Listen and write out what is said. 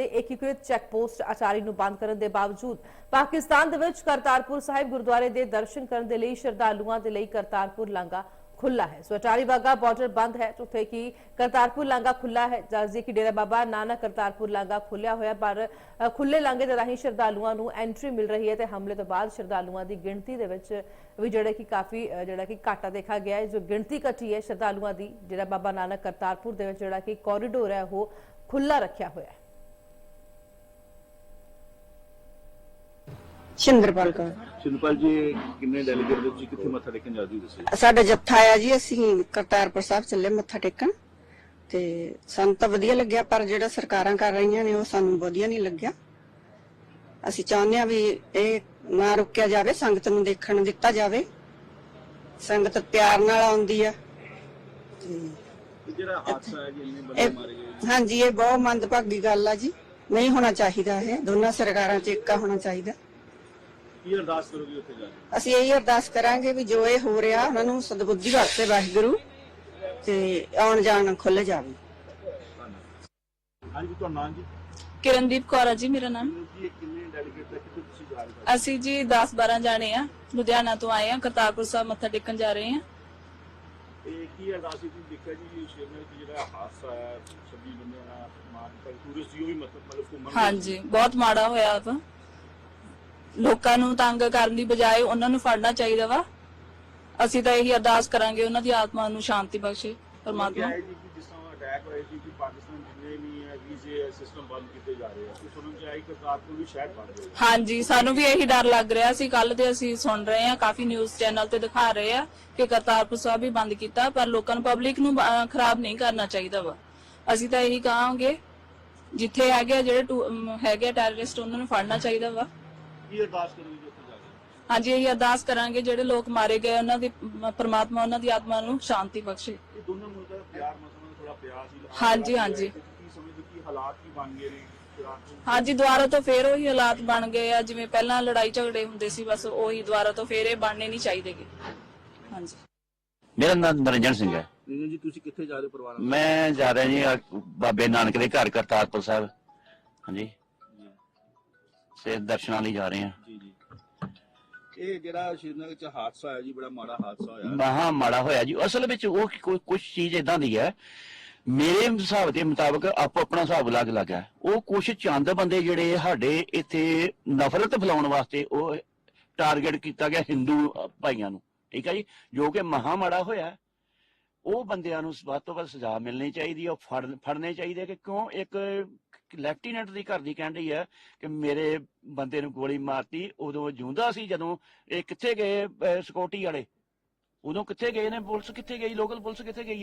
ਤੇ ਏਕੀਕ੍ਰਿਤ check post Attari ਨੂੰ ਬੰਦ ਕਰਨ ਦੇ ਬਾਵਜੂਦ ਪਾਕਿਸਤਾਨ ਦੇ ਵਿੱਚ ਕਰਤਾਰਪੁਰ ਸਾਹਿਬ ਗੁਰਦੁਆਰੇ ਦੇ ਦਰਸ਼ਨ ਕਰਨ ਦੇ ਲਈ ਸ਼ਰਧਾਲੂਆਂ ਦੇ ਲਈ ਕਰਤਾਰਪੁਰ ਲਾਂਘਾ ਖੁੱਲਾ ਹੈ। ਸੋ ਅਟਾਰੀ ਵਾਗਾ ਬਾਰਡਰ ਬੰਦ ਹੈ ਉੱਥੇ ਕਿ ਕਰਤਾਰਪੁਰ ਲਾਂਘਾ ਖੁੱਲਾ ਹੈ। ਜਸਦੀ ਕਿ ਡੇਰਾ ਬਾਬਾ ਨਾਨਕ ਕਰਤਾਰਪੁਰ ਲਾਂਘਾ ਖੁੱਲਿਆ ਹੋਇਆ, ਪਰ ਖੁੱਲੇ ਲਾਂਘੇ ਦੇ ਰਾਹੀਂ ਸ਼ਰਧਾਲੂਆਂ ਨੂੰ ਐਂਟਰੀ ਮਿਲ ਰਹੀ ਹੈ ਤੇ ਹਮਲੇ ਤੋਂ ਬਾਅਦ ਸ਼ਰਧਾਲੂਆਂ ਦੀ ਗਿਣਤੀ ਦੇ ਵਿੱਚ ਵੀ ਜਿਹੜੇ ਕਿ ਕਾਫੀ ਜਿਹੜਾ ਕਿ ਘਾਟਾ ਦੇਖਾ ਗਿਆ ਹੈ। ਜੋ ਗਿਣਤੀ ਘਟੀ ਹੈ, ਸ਼ਰਧਾਲੂਆਂ ਦੀ ਜਿਹੜਾ ਬਾਬਾ ਨਾਨਕ ਕਰਤਾਰਪੁਰ ਦੇ ਵਿੱਚ ਜਿਹੜਾ ਕਿ ਕੋਰੀਡੋਰ ਹੈ, ਉਹ ਖੁੱਲਾ ਰੱਖਿਆ ਹੋਇਆ ਹੈ। ਸ਼ਿੰਦਰਪਾਲ ਕੌਰ। ਸ਼ਿੰਦਪਾਲ ਜੀ ਕਿੰਨੇ ਡੈਲੀਗੇਟ ਦੇ ਤੁਸੀਂ ਕਿੱਥੇ ਮੱਥਾ ਟੇਕਣ ਜਾਂਦੇ ਹੋ ਦੱਸੋ ਸਾਡਾ ਜੱਥਾ ਆਇਆ ਜੀ ਅਸੀਂ ਕਰਤਾਰਪੁਰ ਸਾਹਿਬ ਚੱਲੇ ਮੱਥਾ ਟੇਕਣ। ਤੇ ਸਾਨੂੰ ਤਾਂ ਵਧੀਆ ਲੱਗਿਆ ਪਰ ਜਿਹੜਾ ਸਰਕਾਰਾਂ ਕਰ ਰਹੀਆਂ ਨੇ ਉਹ ਸਾਨੂੰ ਵਧੀਆ ਨਹੀਂ ਲੱਗਿਆ। ਅਸੀਂ ਚਾਹੁੰਦੇ ਆ ਵੀ ਇਹ ਨਾ ਰੁਕਿਆ ਜਾਵੇ ਸੰਗਤ ਨੂੰ ਦੇਖਣ ਦਿੱਤਾ ਜਾਵੇ। ਸੰਗਤ ਪਿਆਰ ਨਾਲ ਆਉਂਦੀ ਆ। ਤੇ ਇਹ ਜਿਹੜਾ ਹਾਦਸਾ ਹੈ ਜੀ ਇੰਨੇ ਬੰਦੇ ਇਹ ਮਾਰੇ ਗਏ ਹਾਂਜੀ ਇਹ ਬਹੁਤ ਮੰਦਭਾਗੀ ਗੱਲ ਆ ਜੀ। ਨਹੀਂ ਹੋਣਾ ਚਾਹੀਦਾ ਇਹ। ਦੋਨਾਂ ਸਰਕਾਰਾਂ 'ਚ ਇੱਕਾ ਹੋਣਾ ਚਾਹੀਦਾ। ਕੀ ਅਰਦਾਸ ਕਰੋਗੇ ਉੱਥੇ ਜਾ ਕੇ? ਅਸੀਂ ਇਹੀ ਅਰਦਾਸ ਕਰਾਂਗੇ ਵੀ ਜੋ ਇਹ ਹੋ ਰਿਹਾ ਉਹਨਾਂ ਨੂੰ ਸਦਬੁੱਧੀ ਬਖਸ਼ੇ ਵਾਹਿਗੁਰੂ ਤੇ ਆਉਣ ਜਾਣ ਖੁੱਲ ਜਾਵੇ। ਧੰਨਵਾਦ ਹਾਂਜੀ ਤੁਹਾਡਾ ਨਾਮ ਜੀ? ਕਿਰਨਦੀਪ ਕੌਰ ਆ ਜੀ ਮੇਰਾ ਨਾਮ। ਜੀ ਇਹ ਕਿੰਨੇ ਡੈਲੀਗੇਟ ਹੈ ਕਿੱਥੇ ਤੁਸੀਂ ਜਾ ਰਹੇ ਹੋ? ਅਸੀਂ ਜੀ 10 12 ਜਾਣੇ ਆ ਲੁਧਿਆਣਾ ਤੋਂ ਆਏ ਆ ਕਰਤਾਰਪੁਰ ਸਾਹਿਬ ਮੱਥਾ ਟੇਕਣ ਜਾ ਰਹੇ ਆ। ਇਹ ਕੀ ਅਰਦਾਸ ਸੀ ਤੁਸੀਂ ਦੇਖਿਆ ਜੀ ਸ਼ੇਰਨਗਰ ਚ ਜਿਹੜਾ ਹਾਦਸਾ ਹੈ 26 ਬੰਦਿਆਂ ਦਾ ਮਾਰ ਪਰ ਟੂਰਿਸਟ ਜੀ ਉਹ ਵੀ ਮਤਲਬ ਮਤਲਬ ਘੁੰਮਣ ਗਏ ਹਾਂਜੀ ਬਹੁਤ ਮਾੜਾ ਹੋਇਆ ਵਾ। ਲੋਕਾਂ ਨੂੰ ਤੰਗ ਕਰਨ ਦੀ ਬਜਾਏ ਉਹਨਾਂ ਨੂੰ ਫੜਨਾ ਚਾਹੀਦਾ ਵਾ। ਅਸੀਂ ਤਾਂ ਇਹੀ ਅਰਦਾਸ ਕਰਾਂਗੇ ਉਹਨਾਂ ਦੀ ਆਤਮਾ ਨੂੰ ਸ਼ਾਂਤੀ ਬਖਸ਼ੇ ਕਿਹਾ ਪਰਮਾਤਮਾ ਹੈ ਜੀ ਕਿ ਜਿਸ ਤਰ੍ਹਾਂ ਅਟੈਕ ਹੋਏ ਸੀ ਕਿ ਪਾਕਿਸਤਾਨ ਜਿੰਨੇ ਵੀ ਹੈ ਵੀਜ਼ੇ ਸਿਸਟਮ ਬੰਦ ਕੀਤੇ ਜਾ ਰਹੇ ਆ ਤੇ ਸੁਣਨ ਚ ਆਈ ਕਰਤਾਰਪੁਰ ਵੀ ਸ਼ਹਿਰ ਬਣ ਰਹੇ ਆ ਹਾਂਜੀ ਸਾਨੂੰ ਵੀ ਇਹੀ ਡਰ ਲੱਗ ਰਿਹਾ ਸੀ। ਕੱਲ ਤੇ ਅਸੀਂ ਸੁਣ ਰਹੇ ਆ ਕਾਫੀ ਨਿਊਜ਼ ਚੈਨਲ ਤੇ ਦਿਖਾ ਰਹੇ ਆ ਕਿ ਕਰਤਾਰਪੁਰ ਸਾਹਿਬ ਵੀ ਬੰਦ ਕੀਤਾ ਪਰ ਲੋਕਾਂ ਨੂੰ ਪਬਲਿਕ ਨੂੰ ਅਹ, ਖਰਾਬ ਨਹੀਂ ਕਰਨਾ ਚਾਹੀਦਾ ਵਾ। ਅਸੀਂ ਤਾਂ ਇਹੀ ਕਹਾਂਗੇ ਜਿੱਥੇ ਹੈਗੇ ਆ ਜਿਹੜੇ ਟੂ- ਅਮ, ਹੈਗੇ ਟੈਰਰਿਸਟ ਉਹਨਾਂ ਨੂੰ ਫੜਨਾ ਚਾਹੀਦਾ ਵਾ। ਕੀ ਅਰਦਾਸ ਕਰੋਗੇ ਜੀ ਉੱਥੇ ਜਾ ਕੇ? ਹਾਂਜੀ ਇਹੀ ਅਰਦਾਸ ਕਰਾਂਗੇ ਜਿਹੜੇ ਲੋਕ ਮਾਰੇ ਗਏ ਉਹਨਾਂ ਦੀ ਪ੍ਰਮਾਤਮਾ ਉਹਨਾਂ ਦੀ ਆਤਮਾ ਨੂੰ ਸ਼ਾਂਤੀ ਬਖਸ਼ੇ। ਇਹ ਦੋਨੋਂ ਮੁਲਕਾਂ ਦਾ ਪਿਆਰ ਮਸਲਾ ਥੋੜਾ ਪਿਆਰ ਸੀ ਹਾਂਜੀ, ਹਾਂਜੀ। ਕੀ ਸਮਝਦੇ ਕੀ ਹਾਲਾਤ ਕੀ ਬਣ ਗਏ ਨੇ ਇਰਾਕ ਦੇ? ਹਾਂਜੀ ਦੁਬਾਰਾ ਤੋਂ ਫੇਰ ਉਹੀ ਹਾਲਾਤ ਬਣ ਗਏ ਆ ਜਿਵੇਂ ਪਹਿਲਾਂ ਲੜਾਈ ਝਗੜੇ ਹੁੰਦੇ ਸੀ ਬਸ ਉਹੀ ਦੁਬਾਰਾ ਤੋਂ ਫੇਰ ਇਹ ਬਣਨੇ ਨਹੀਂ ਚਾਹੀਦੇਗੇ ਹਾਂਜੀ। ਮੇਰਾ ਨਾਮ ਨਰਿੰਜਨ ਸਿੰਘ ਹੈ। ਨਿੰਜਨ ਜੀ ਤੁਸੀਂ ਕਿੱਥੇ ਜਾ ਰਹੇ ਹੋ ਪਰਿਵਾਰ ਨਾਲ? ਮੈਂ ਜਾ ਰਿਹਾ ਜੀ ਬਾਬੇ ਨਾਨਕ ਦੇ ਘਰ ਕਰਤਾਰਪੁਰ ਸਾਹਿਬ। ਹਾਂਜੀ। ਸੇ ਦਰਸ਼ਨਾਂ ਲਈ ਜਾ ਰਹੇ ਹਾਂ। ਜੀ ਜੀ। ਇਹ ਜਿਹੜਾ ਸ਼੍ਰੀਨਗਰ ਚ ਹਾਦਸਾ ਹੋਇਆ ਜੀ ਬੜਾ ਮਾੜਾ ਹਾਦਸਾ ਹੋਇਆ। ਮਹਾ ਮਾੜਾ ਹੋਇਆ ਜੀ। ਅਸਲ ਵਿੱਚ ਉਹ ਕੁਝ ਚੀਜ਼ ਇਦਾਂ ਦੀ ਹੈ ਮੇਰੇ ਹਿਸਾਬ ਦੇ ਮੁਤਾਬਕ ਆਪੋ ਆਪਣਾ ਹਿਸਾਬ ਅਲੱਗ ਹੈ। ਉਹ ਕੁਝ ਚੰਦ ਬੰਦੇ ਜਿਹੜੇ ਸਾਡੇ ਇੱਥੇ ਨਫ਼ਰਤ ਫੈਲਾਉਣ ਵਾਸਤੇ ਉਹ ਟਾਰਗੇਟ ਕੀਤਾ ਗਿਆ ਹਿੰਦੂ ਭਾਈਆਂ ਨੂੰ। ਠੀਕ ਹੈ ਜੀ? ਜੋ ਕਿ ਮਹਾ ਮਾੜਾ ਹੋਇਆ। ਉਹ ਬੰਦਿਆਂ ਨੂੰ ਵੱਧ ਤੋਂ ਵੱਧ ਸਜ਼ਾ ਮਿਲਣੀ ਚਾਹੀਦੀ ਹੈ ਉਹ ਫੜ ਫੜਨੇ ਚਾਹੀਦੇ ਕਿ ਕਿਉਂ? ਇੱਕ ਲੈਫਟੀਨੈਂਟ ਦੀ ਘਰ ਦੀ ਕਹਿਣ ਰਹੀ ਹੈ ਕਿ ਮੇਰੇ ਬੰਦੇ ਨੂੰ ਗੋਲੀ ਮਾਰਤੀ, ਉਦੋਂ ਜਿਉਂਦਾ ਸੀ ਜਦੋਂ ਇਹ ਕਿੱਥੇ ਗਏ ਸਿਕਿਉਰਿਟੀ ਵਾਲੇ? ਉਦੋਂ ਕਿੱਥੇ ਗਏ ਨੇ ਪੁਲਿਸ? ਕਿੱਥੇ ਗਈ? ਲੋਕਲ ਪੁਲਿਸ ਕਿੱਥੇ ਗਈ?